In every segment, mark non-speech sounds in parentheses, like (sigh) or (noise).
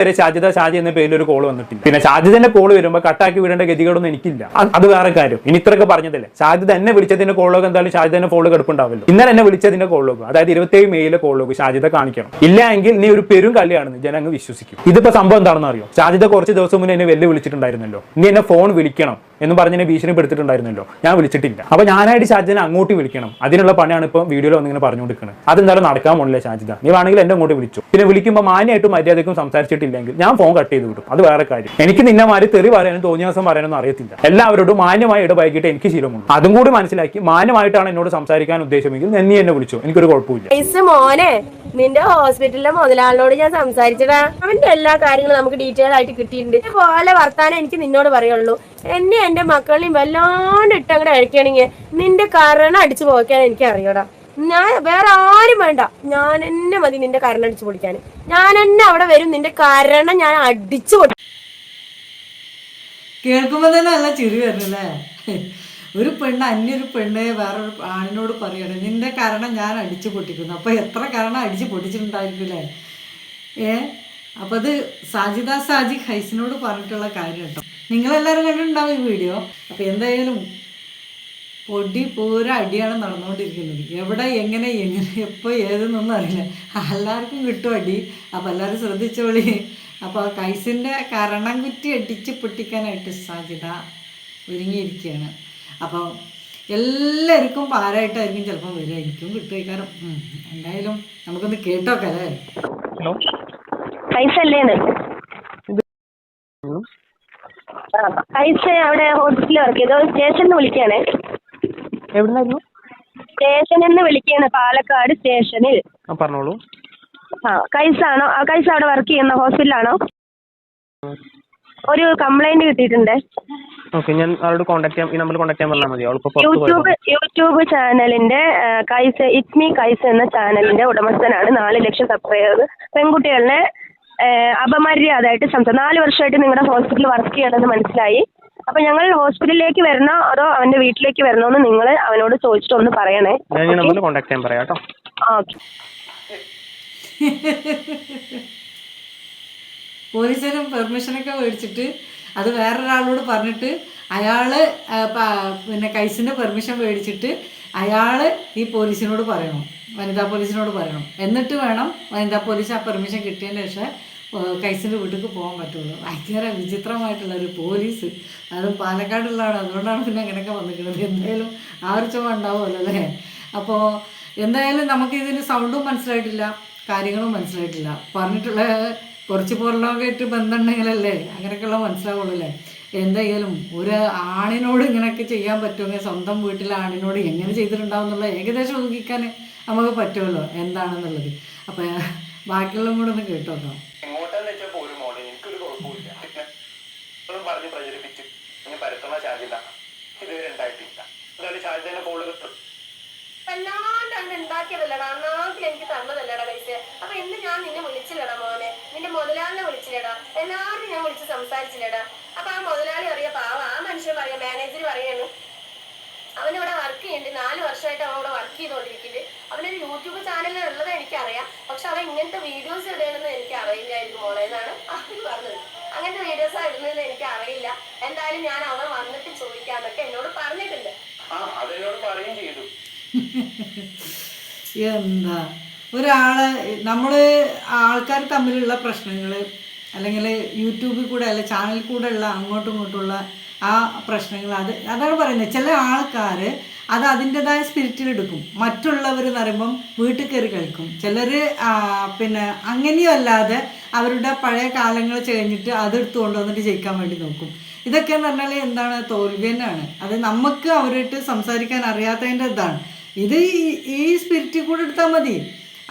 വരെ ഷാജിദ ഷാജി എന്ന പേരിൽ ഒരു കോൾ വന്നിട്ടില്ല. പിന്നെ ഷാജിദന്റെ കോൾ വരുമ്പോൾ കട്ടാക്കി വിടേണ്ട ഗതികളൊന്നും എനിക്കില്ല. അത് വേറെ കാര്യം. ഇനി ഇത്രയൊക്കെ പറഞ്ഞതല്ലേ? ഷാജിദ് എന്നെ വിളിച്ചതിന്റെ കോളൊക്കെ എന്തായാലും ഷാജിദന്റെ ഫോൾ കെടുപ്പുണ്ടാവില്ല ഇന്നലെ എന്നെ വിളിച്ചതിന്റെ കോളോക്ക് അതായത് ഇരുപത്തേഴ് മെയിലെ കോളോക്ക് ഷാജിദ കാണിക്കണം. ഇല്ല എങ്കിൽ നീ ഒരു പെരും കളിയാണെന്ന് ജനങ്ങൾ വിശ്വസിക്കും. ഇതിപ്പോ സംഭവം എന്താണെന്ന് അറിയോ ഷാജിദ കുറച്ച് ദിവസം മുന്നേ എന്നെ വെല്ലു വിളിച്ചിട്ടുണ്ടായിരുന്നല്ലോ നീ എന്നെ ഫോൺ വിളിക്കണം. എന്ന് പറഞ്ഞ് എന്നെ ഭീഷണിപ്പെടുത്തിട്ടുണ്ടായിരുന്നല്ലോ ഞാൻ വിളിച്ചിട്ടില്ല. അപ്പൊ ഞാനായിട്ട് ഷാജിദിനെ അങ്ങോട്ട് വിളിക്കണം. അതിനുള്ള പണിയാണ് ഇപ്പൊ വീഡിയോയിൽ പറഞ്ഞു പറഞ്ഞുകൊടുക്കുന്നത് അതെന്തായാലും നടക്കാൻ പോണില്ല ഷാജിദ നീ വേണമെങ്കിൽ എന്നെ അങ്ങോട്ട് വിളിച്ചു. പിന്നെ വിളിക്കുമ്പോൾ മാന്യമായിട്ടും മര്യാദയ്ക്കും സംസാരിച്ചിട്ടില്ലെങ്കിൽ ഞാൻ ഫോൺ കട്ട് ചെയ്ത് വിടും. അത് വേറെ കാര്യം. എനിക്ക് നിന്നെ മാറി തെറി പറയാനും തോന്നിയ ദിവസം പറയാനൊന്നും അറിയത്തില്ല. എല്ലാവരോടും മാന്യമായി ഇടപഴകിയിട്ട് എനിക്ക് ശീലമുണ്ട് അതും കൂടി മനസ്സിലാക്കി മാന്യമായിട്ടാണ് എന്നോട് സംസാരിക്കാൻ ഉദ്ദേശമെങ്കിൽ നീ എന്നെ വിളിച്ചു. എനിക്കൊരു കുഴപ്പമില്ല. മോനെ നിന്റെ ഹോസ്പിറ്റലിലെ മുതലാളിനോട് ഞാൻ സംസാരിച്ചടാ അവന്റെ എല്ലാ കാര്യങ്ങളും നമുക്ക് ഡീറ്റെയിൽ ആയിട്ട് കിട്ടിയിട്ടുണ്ട്. ഇതുപോലെ വർത്താനം എനിക്ക് നിന്നോട് പറയുള്ളൂ. എന്നെ എന്റെ മക്കളെയും വല്ലാണ്ട് ഇട്ടങ്ങടെ അഴിക്കണെങ്കിൽ നിന്റെ കരണ അടിച്ചു പോക്കാൻ എനിക്ക് അറിയടാ. ഞാൻ വേറെ ആരും വേണ്ട. ഞാൻ എന്നെ മതി നിന്റെ കരണം അടിച്ചു പൊളിക്കാൻ. ഞാൻ എന്നെ അവിടെ വരും നിന്റെ കരണം ഞാൻ അടിച്ചു പൊട്ടി കേൾക്കുമ്പോ തന്നെ നല്ല ചിരി വരുന്നല്ലേ? ഒരു പെണ്ണ് അന്യൊരു പെണ്ണ് വേറൊരു ആണിനോട് പറയണം നിന്റെ കാരണം ഞാൻ അടിച്ചു പൊട്ടിക്കുന്നു. അപ്പോൾ എത്ര കാരണം അടിച്ചു പൊട്ടിച്ചിട്ടുണ്ടായിരിക്കില്ലേ ഏ? അപ്പം അത് സാജിദ സാജി ഹൈസിനോട് പറഞ്ഞിട്ടുള്ള കാര്യം കേട്ടോ. നിങ്ങളെല്ലാവരും കണ്ടിട്ടുണ്ടാവും ഈ വീഡിയോ. അപ്പം എന്തായാലും പൊടി പൂര അടിയാണ് നടന്നുകൊണ്ടിരിക്കുന്നത്. എവിടെ എങ്ങനെ എങ്ങനെ എപ്പോൾ ഏതെന്നൊന്നും അറിയില്ല. എല്ലാവർക്കും കിട്ടും അടി. അപ്പോൾ എല്ലാവരും ശ്രദ്ധിച്ചോളി. അപ്പോൾ കൈസിന്റെ കരണം കുറ്റി അടിച്ച് പൊട്ടിക്കാനായിട്ട് സാധ്യത ഒരുങ്ങിയിരിക്കുകയാണ്. അപ്പോൾ എല്ലാവർക്കും പാരായിട്ടായിരിക്കും ചിലപ്പോൾ വരിക. എനിക്കും കിട്ടുമായിക്കാരം എന്തായാലും നമുക്കൊന്ന് കേട്ടോക്കെ അല്ലേ? ഹലോ. പൈസ അല്ലേ പൈസ അവിടെ ഹോസ്പിറ്റലിൽ വർക്ക് ചെയ്തോ. സ്റ്റേഷനിൽ നിന്ന് വിളിക്കുകയാണേ? എവിടുന്നായിരുന്നു? സ്റ്റേഷനിൽ നിന്ന് വിളിക്കുകയാണ്. പാലക്കാട് സ്റ്റേഷനിൽ. ആ പറഞ്ഞോളൂ. ആ കൈസാണോ ആ കൈസ അവിടെ വർക്ക് ചെയ്യുന്ന ഹോസ്പിറ്റലാണോ ഒരു കംപ്ലൈന്റ് കിട്ടിയിട്ടുണ്ട്. ഓക്കെ ഞാൻ അവരോട് കോൺടാക്ട് ചെയ്യാം. ഈ നമ്പറിൽ കോൺടാക്ട് ചെയ്യാൻ പറഞ്ഞാൽ മതി. പുറത്ത് യൂട്യൂബ് പോയത് യൂട്യൂബ് ചാനലിന്റെ കൈസ് കൈസ ഇറ്റ് മീ കൈസ എന്ന ചാനലിന്റെ ഉടമസ്ഥനാണ് നാല് ലക്ഷം സബ്സ്ക്രൈബേഴ്സ് പെൺകുട്ടികളെ അപമര്യാദയായിട്ട് സംസാരിച്ചു നാല് വർഷമായിട്ട് നിങ്ങളുടെ ഹോസ്പിറ്റലിൽ വർക്ക് ചെയ്യണമെന്ന് മനസ്സിലായി. അപ്പൊ ഞങ്ങൾ ഹോസ്പിറ്റലിലേക്ക് വരണോ അതോ അവന്റെ വീട്ടിലേക്ക് വരണോ എന്ന് നിങ്ങൾ അവനോട് ചോദിച്ചിട്ട് ഒന്ന് പറയണേ. ഞാൻ ഈ നമ്പറിൽ കോൺടാക്ട് ചെയ്യാൻ പറയാം കേട്ടോ. ഓക്കെ (laughs) പോലീസിനും പെർമിഷനൊക്കെ മേടിച്ചിട്ട് അത് വേറൊരാളോട് പറഞ്ഞിട്ട് അയാൾ പിന്നെ കൈസിന്റെ പെർമിഷൻ മേടിച്ചിട്ട് അയാൾ ഈ പോലീസിനോട് പറയണം വനിതാ പോലീസിനോട് പറയണം. എന്നിട്ട് വേണം വനിതാ പോലീസ് ആ പെർമിഷൻ കിട്ടിയതിന് ശേഷം കൈസിന്റെ വീട്ടിലേക്ക് പോകാൻ പറ്റുള്ളൂ. ഭയങ്കര വിചിത്രമായിട്ടുള്ള ഒരു പോലീസ്. അത് പാലക്കാടുള്ളതാണ്. അതുകൊണ്ടാണ് പിന്നെ അങ്ങനെയൊക്കെ വന്നിരിക്കുന്നത്. എന്തായാലും ആ ഒരു ചുമ ഉണ്ടാവുമല്ലോ അല്ലേ? അപ്പോൾ എന്തായാലും നമുക്ക് ഇതിന് സൗണ്ടും മനസ്സിലായിട്ടില്ല കാര്യങ്ങളും മനസ്സിലായിട്ടില്ല. പറഞ്ഞിട്ടുള്ള കുറച്ച് പുറലോകമായിട്ട് ബന്ധമുണ്ടെങ്കിലല്ലേ? അങ്ങനെയൊക്കെയുള്ള മനസ്സിലാവുള്ളൂ അല്ലേ? എന്തായാലും ഒരു ആണിനോട് ഇങ്ങനെയൊക്കെ ചെയ്യാൻ പറ്റുമെങ്കിൽ സ്വന്തം വീട്ടിലെ ആണിനോട് എങ്ങനെ ചെയ്തിട്ടുണ്ടാവും എന്നുള്ള ഏകദേശം ഊഹിക്കാൻ നമുക്ക് പറ്റുമല്ലോ എന്താണെന്നുള്ളത്. അപ്പം ബാക്കിയുള്ള കൂടെ ഒന്ന് ഇപ്പോഴും പറഞ്ഞ് പ്രചരിപ്പിച്ച്. ഇനി പരത്തുന്ന സാധ്യത ഇതുവരെ ഉണ്ടായിട്ടില്ല. സാധ്യതയുടെ കിട്ടും. അല്ലാണ്ട് അങ്ങനെ ഉണ്ടാക്കിയതല്ലടാ അന്നാക്കിൽ എനിക്ക് തന്നതല്ലടാ പൈസ അപ്പൊ ഇന്ന് ഞാൻ നിന്നെ വിളിച്ചില്ലടാ മോനെ നിന്റെ മുതലാളിനെ വിളിച്ചില്ലടാ എല്ലാവരും ഞാൻ വിളിച്ച് സംസാരിച്ചില്ലടാ. അപ്പൊ ആ മുതലാളി അറിയാ പാവ ആ മനുഷ്യൻ പറയാ മാനേജർ പറയാണ് അവനിവിടെ വർക്ക് ചെയ്യുന്നുണ്ട് നാല് വർഷമായിട്ട് അവൻ ഇവിടെ വർക്ക് ചെയ്തുകൊണ്ടിരിക്കുന്നുണ്ട്. അവനൊരു യൂട്യൂബ് ചാനലിൽ ഉള്ളത് എനിക്കറിയാം. പക്ഷെ അവൻ ഇങ്ങനത്തെ വീഡിയോസ് ഇടണമെന്ന് എനിക്ക് അറിയില്ലായിരുന്നു മോളെ എന്നാണ് അവർ പറഞ്ഞത്. അങ്ങനത്തെ വീഡിയോസ് ഇടുന്നതെന്ന് എനിക്ക് അറിയില്ല എന്തായാലും ഞാൻ അവൻ വന്നിട്ട് ചോദിക്കാന്നൊക്കെ എന്നോട് പറഞ്ഞിട്ടുണ്ട്. എന്താ? ഒരാൾ നമ്മൾ ആൾക്കാർ തമ്മിലുള്ള പ്രശ്നങ്ങൾ അല്ലെങ്കിൽ യൂട്യൂബിൽ കൂടെ അല്ലെ ചാനലിൽ കൂടെ ഉള്ള അങ്ങോട്ടും ഇങ്ങോട്ടുള്ള ആ പ്രശ്നങ്ങൾ അത് അതാണ് പറയുന്നത്. ചില ആൾക്കാർ അത് അതിന്റെതായ സ്പിരിറ്റിൽ എടുക്കും. മറ്റുള്ളവർ എന്ന് പറയുമ്പം വീട്ടിൽ കയറി കളിക്കും. ചിലർ പിന്നെ അങ്ങനെയും അല്ലാതെ അവരുടെ പഴയ കാലങ്ങൾ കഴിഞ്ഞിട്ട് അതെടുത്ത് കൊണ്ടുവന്നിട്ട് ജയിക്കാൻ വേണ്ടി നോക്കും. ഇതൊക്കെ എന്ന് പറഞ്ഞാൽ എന്താണ്? തോൽവി തന്നെയാണ്. അത് നമുക്ക് അവരായിട്ട് സംസാരിക്കാൻ അറിയാത്തതിന്റെ ഇതാണ്. ഇത് ഈ സ്പിരിറ്റിൽ കൂടെ എടുത്താൽ മതി.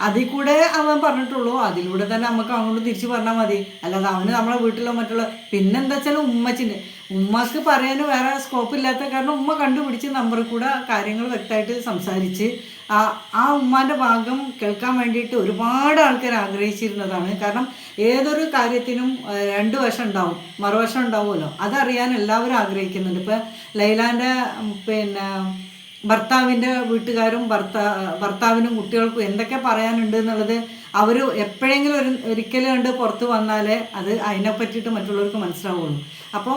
അതിൽ കൂടെ അവൻ പറഞ്ഞിട്ടുള്ളൂ. അതിലൂടെ തന്നെ നമുക്ക് അങ്ങോട്ട് തിരിച്ചു പറഞ്ഞാൽ മതി. അല്ലാതെ അവന് നമ്മളെ വീട്ടിലോ മറ്റുള്ള പിന്നെന്താ വെച്ചാൽ ഉമ്മച്ചിന്റെ ഉമ്മക്ക് പറയാൻ വേറെ സ്കോപ്പ് ഇല്ലാത്ത കാരണം ഉമ്മ കണ്ടുപിടിച്ച് നമ്പറിൽ കൂടെ കാര്യങ്ങൾ വ്യക്തമായിട്ട് സംസാരിച്ച് ആ ആ ഉമ്മാന്റെ ഭാഗം കേൾക്കാൻ വേണ്ടിയിട്ട് ഒരുപാട് ആൾക്കാർ ആഗ്രഹിച്ചിരുന്നതാണ്. കാരണം ഏതൊരു കാര്യത്തിനും രണ്ട് വശം ഉണ്ടാവും. മറുവശം ഉണ്ടാവുമല്ലോ. അതറിയാൻ എല്ലാവരും ആഗ്രഹിക്കുന്നുണ്ട്. ഇപ്പം ലൈലാന്റെ പിന്നെ ഭർത്താവിന്റെ വീട്ടുകാരും ഭർത്താ ഭർത്താവിനും കുട്ടികൾക്കും എന്തൊക്കെ പറയാനുണ്ട് എന്നുള്ളത് അവർ എപ്പോഴെങ്കിലും ഒരു ഒരിക്കലും കണ്ട് പുറത്ത് വന്നാലേ അത് അതിനെ പറ്റിയിട്ട് മറ്റുള്ളവർക്ക് മനസ്സിലാവുള്ളൂ. അപ്പോൾ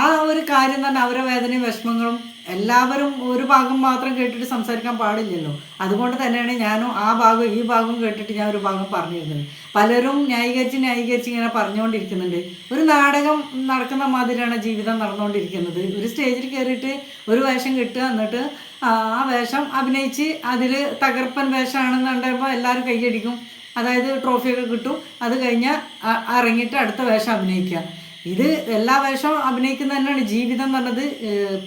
ആ ഒരു കാര്യം തന്നെ അവരെ വേദനയും വിഷമങ്ങളും എല്ലാവരും ഒരു ഭാഗം മാത്രം കേട്ടിട്ട് സംസാരിക്കാൻ പാടില്ലല്ലോ. അതുകൊണ്ട് തന്നെയാണ് ഞാനും ആ ഭാഗം ഈ ഭാഗം കേട്ടിട്ട് ഞാൻ ഒരു ഭാഗം പറഞ്ഞിരുന്നത്. പലരും ന്യായീകരിച്ച് ന്യായീകരിച്ച് ഇങ്ങനെ പറഞ്ഞുകൊണ്ടിരിക്കുന്നുണ്ട്. ഒരു നാടകം നടക്കുന്ന മാതിരിയാണ് ജീവിതം നടന്നുകൊണ്ടിരിക്കുന്നത്. ഒരു സ്റ്റേജിൽ കയറിയിട്ട് ഒരു വേഷം കിട്ടുക എന്നിട്ട് ആ വേഷം അഭിനയിച്ച് അതിൽ തകർപ്പൻ വേഷമാണെന്ന് കണ്ടപ്പോൾ എല്ലാവരും കൈയടിക്കും അതായത് ട്രോഫിയൊക്കെ കിട്ടും. അത് കഴിഞ്ഞാൽ ഇറങ്ങിയിട്ട് അടുത്ത വേഷം അഭിനയിക്കുക. ഇത് എല്ലാ വേഷവും അഭിനയിക്കുന്ന തന്നെയാണ്. ജീവിതം എന്ന് പറഞ്ഞത്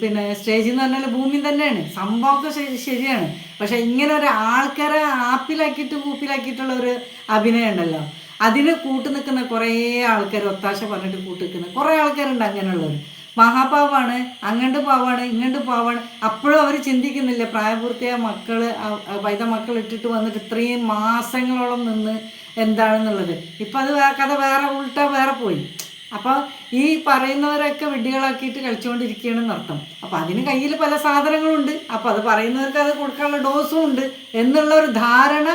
പിന്നെ സ്റ്റേജിൽ എന്ന് പറഞ്ഞാൽ ഭൂമി തന്നെയാണ്. സംഭവമൊക്കെ ശരിയാണ്. പക്ഷെ ഇങ്ങനെ ഒരു ആൾക്കാരെ ആപ്പിലാക്കിയിട്ട് കൂപ്പിലാക്കിയിട്ടുള്ള ഒരു അഭിനയം ഉണ്ടല്ലോ. അതിന് കൂട്ടു നിൽക്കുന്ന കുറേ ആൾക്കാർ ഒത്താശ പറഞ്ഞിട്ട് കൂട്ടു നിൽക്കുന്ന കുറേ ആൾക്കാരുണ്ട് അങ്ങനെയുള്ളവർ മഹാപാവാണ് അങ്ങണ്ട് പാവാണ് ഇങ്ങണ്ട് പാവാണ്. അപ്പോഴും അവർ ചിന്തിക്കുന്നില്ല പ്രായപൂർത്തിയായ മക്കൾ വൈദ മക്കൾ ഇട്ടിട്ട് വന്നിട്ട് ഇത്രയും മാസങ്ങളോളം നിന്ന് എന്താണെന്നുള്ളത്. ഇപ്പം അത് കഥ വേറെ ഉൾട്ട വേറെ പോയി. അപ്പോൾ ഈ പറയുന്നവരൊക്കെ വിഡ്ഢികളാക്കിയിട്ട് കളിച്ചുകൊണ്ടിരിക്കുകയാണെന്ന് അർത്ഥം അപ്പോൾ അതിന് കയ്യിൽ പല സാധനങ്ങളുണ്ട്. അപ്പോൾ അത് പറയുന്നവർക്ക് അത് കൊടുക്കാനുള്ള ഡോസും ഉണ്ട് എന്നുള്ള ഒരു ധാരണ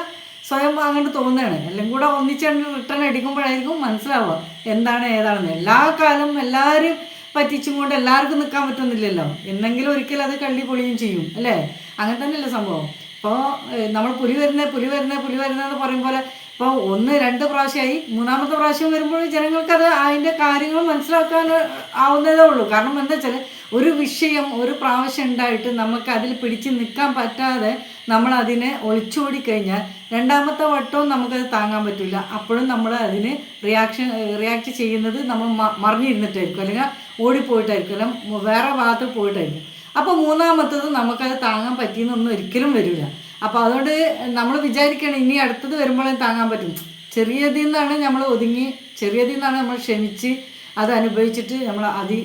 സ്വയം അങ്ങോട്ട് തോന്നുകയാണ്. എല്ലാം കൂടെ ഒന്നിച്ച് റിട്ടേൺ അടിക്കുമ്പോഴായിരിക്കും മനസ്സിലാവുക. എന്താണ് ഏതാണെന്ന്. എല്ലാ കാലം എല്ലാവരും പറ്റിച്ചും കൊണ്ട് എല്ലാവർക്കും നിൽക്കാൻ പറ്റുന്നില്ലല്ലോ. എന്നെങ്കിലും ഒരിക്കൽ അത് കള്ളി പൊളിയും ചെയ്യും അല്ലേ? അങ്ങനെ തന്നെയല്ലേ സംഭവം. ഇപ്പോൾ നമ്മൾ പുലി വരുന്ന പുലി വരുന്ന പുലി വരുന്നതെന്ന് പറയും പോലെ ഇപ്പോൾ ഒന്ന് രണ്ട് പ്രാവശ്യമായി മൂന്നാമത്തെ പ്രാവശ്യം വരുമ്പോൾ ജനങ്ങൾക്കത് അതിന്റെ കാര്യങ്ങൾ മനസ്സിലാക്കാൻ ആവുന്നതേ ഉള്ളൂ. കാരണം എന്താ വെച്ചാൽ ഒരു വിഷയം ഒരു പ്രാവശ്യം ഉണ്ടായിട്ട് നമുക്ക് അതിൽ പിടിച്ച് നിൽക്കാൻ പറ്റാതെ നമ്മൾ അതിനെ ഒളിച്ചോടി കഴിഞ്ഞാൽ രണ്ടാമത്തെ വട്ടവും നമുക്കത് താങ്ങാൻ പറ്റില്ല. അപ്പോഴും നമ്മൾ അതിന് റിയാക്ഷൻ റിയാക്ട് ചെയ്യുന്നത് നമ്മൾ മറിഞ്ഞിരുന്നിട്ടായിരിക്കും. അല്ലെങ്കിൽ ഓടിപ്പോയിട്ടായിരിക്കും. അല്ലെങ്കിൽ വേറെ ഭാഗത്ത് പോയിട്ടായിരിക്കും. അപ്പോൾ മൂന്നാമത്തത് നമുക്കത് താങ്ങാൻ പറ്റിയെന്നൊന്നും ഒരിക്കലും വരില്ല. അപ്പോൾ അതുകൊണ്ട് നമ്മൾ വിചാരിക്കണം ഇനി അടുത്തത് വരുമ്പോഴേ താങ്ങാൻ പറ്റും. ചെറിയതിൽ നിന്നാണ് നമ്മൾ ഒതുങ്ങി ചെറിയതിൽ നിന്നാണ് നമ്മൾ ക്ഷമിച്ച് അത് അനുഭവിച്ചിട്ട് നമ്മൾ അതി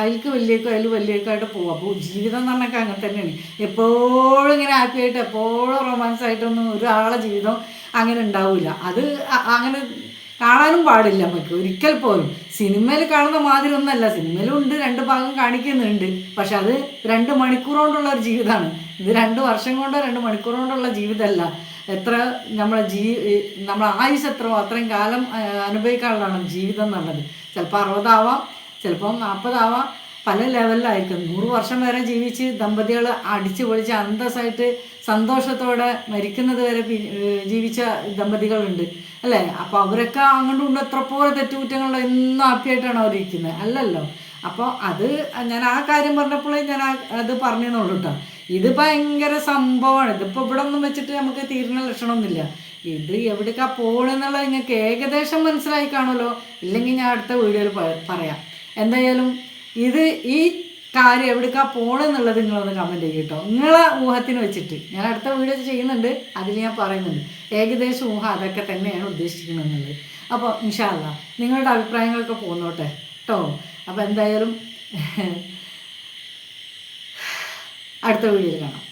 അതിൽക്ക് വലിയക്കോ അതിൽ വലിയക്കായിട്ട് പോകും അപ്പോൾ ജീവിതം എന്ന് പറഞ്ഞാൽ അങ്ങനെ തന്നെയാണ്. എപ്പോഴും ഇങ്ങനെ ഹാപ്പി ആയിട്ട് എപ്പോഴും റൊമാൻസ് ആയിട്ടൊന്നും ഒരാളെ ജീവിതം അങ്ങനെ ഉണ്ടാവില്ല അത് അങ്ങനെ കാണാനും പാടില്ല നമുക്ക്. ഒരിക്കൽ പോലും. സിനിമയിൽ കാണുന്ന മാതിരി ഒന്നല്ല. സിനിമയിലും ഉണ്ട് രണ്ട് ഭാഗം കാണിക്കുന്നുണ്ട്. പക്ഷെ അത് രണ്ട് മണിക്കൂർ കൊണ്ടുള്ള ഒരു ജീവിതമാണ് ഇത് രണ്ട് വർഷം കൊണ്ടോ രണ്ട് മണിക്കൂർ കൊണ്ടുള്ള ജീവിതമല്ല. എത്ര നമ്മളെ ജീ നമ്മളെ ആയുസ് എത്ര അത്രയും കാലം അനുഭവിക്കാനുള്ളതാണ് ജീവിതം എന്നുള്ളത്. ചിലപ്പോൾ അറുപതാവാം ചിലപ്പം നാൽപ്പതാവാം പല ലെവലിലായിരിക്കും. നൂറ് വർഷം വരെ ജീവിച്ച് ദമ്പതികൾ അടിച്ചു പൊളിച്ച് അന്തസ്സായിട്ട് സന്തോഷത്തോടെ മരിക്കുന്നത് വരെ ജീവിച്ച ദമ്പതികളുണ്ട്. അല്ലേ? അപ്പോൾ അവരൊക്കെ അങ്ങോട്ടും കൊണ്ട് എത്ര പോലെ തെറ്റുകുറ്റങ്ങൾ എന്നും ഹാപ്പിയായിട്ടാണ് അവരിരിക്കുന്നത്. അല്ലല്ലോ. അപ്പോൾ അത് ഞാൻ ആ കാര്യം പറഞ്ഞപ്പോഴേ ഞാൻ അത് പറഞ്ഞെന്നുള്ളൂ കേട്ടോ ഇത് ഭയങ്കര സംഭവമാണ്. ഇതിപ്പോൾ ഇവിടെ ഒന്നും വെച്ചിട്ട് നമുക്ക് തീരുന്ന ലക്ഷണമൊന്നുമില്ല. ഇത് എവിടേക്കാ പോകണമെന്നുള്ളത് നിങ്ങൾക്ക് ഏകദേശം മനസ്സിലായി കാണുമല്ലോ. ഇല്ലെങ്കിൽ ഞാൻ അടുത്ത വീഡിയോയിൽ പറയാം. എന്തായാലും ഇത് ഈ കാര്യം എവിടേക്കാ പോണെന്നുള്ളത് നിങ്ങളൊന്ന് കമന്റ് ചെയ്യും കേട്ടോ നിങ്ങളെ ഊഹത്തിന് വെച്ചിട്ട്. ഞാൻ അടുത്ത വീഡിയോ ചെയ്യുന്നുണ്ട്. അതിൽ ഞാൻ പറയുന്നുണ്ട്. ഏകദേശം ഊഹം അതൊക്കെ തന്നെയാണ് ഉദ്ദേശിക്കുന്നതെന്നുള്ളത്. അപ്പോൾ ഇൻഷാല്ല നിങ്ങളുടെ അഭിപ്രായങ്ങളൊക്കെ പോന്നോട്ടെ കേട്ടോ അപ്പോൾ എന്തായാലും (laughs) അടുത്ത വീഡിയോയിൽ കാണാം.